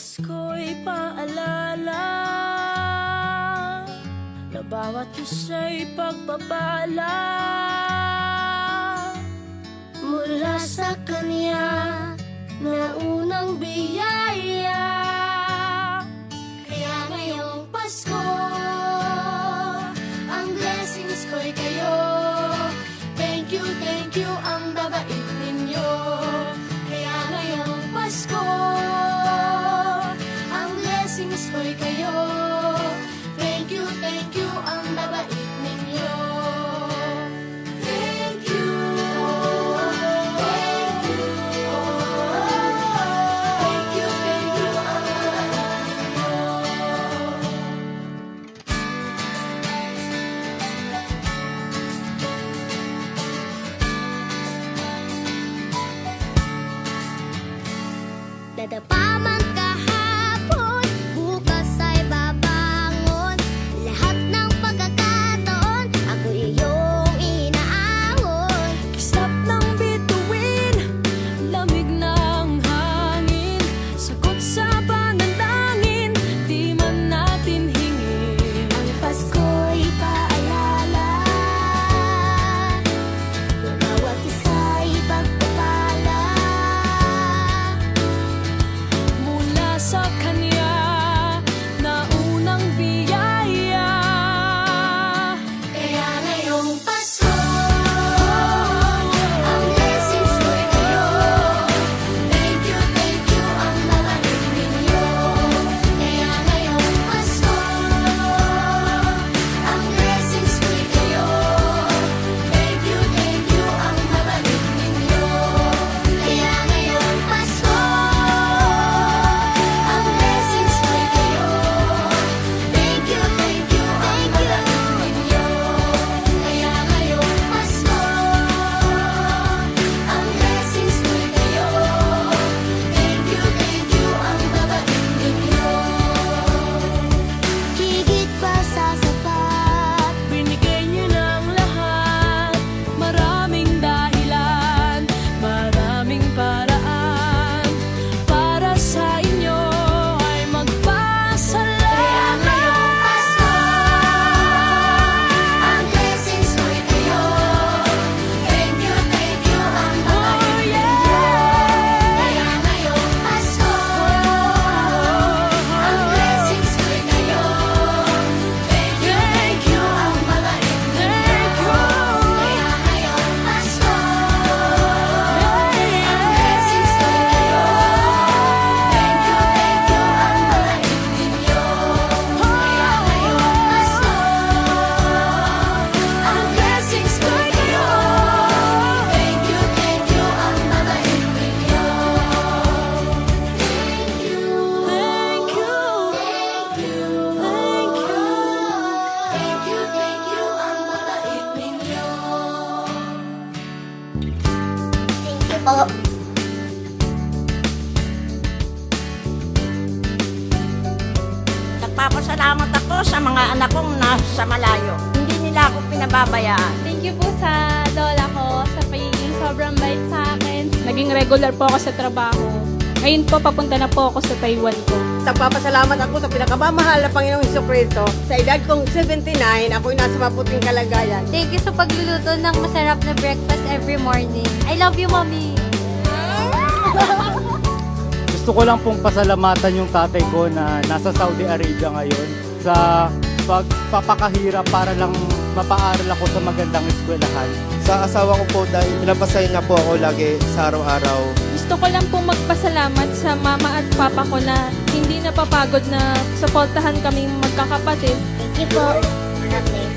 Pasko'y paalala Na bawat isa'y pagpapala. Mula sa kanya 的吧 po Nagpapasalamat ako sa mga anak kong nasa malayo. Hindi nila ako pinababayaan. Thank you po sa lola ko sa pagiging sobrang bait sa akin. Naging regular po ako sa trabaho. Ngayon po, papunta na po ako sa Taiwan ko. Nagpapasalamat ako sa pinakamamahal na Panginoong Iso Kristo. Sa edad kong 79, ako'y nasa maputing kalagayan. Thank you sa pagluluto ng masarap na breakfast every morning. I love you, Mommy! Gusto ko lang pong pasalamatan yung tatay ko na nasa Saudi Arabia ngayon sa pagpapakahirap para lang mapaaral ako sa magandang eskwelahan. Sa asawa ko po dahil pinapasaya niya po ako lagi sa araw-araw. Gusto ko lang po magpasalamat sa mama at papa ko na hindi napapagod na suportahan kaming magkakapatid. Thank you po bless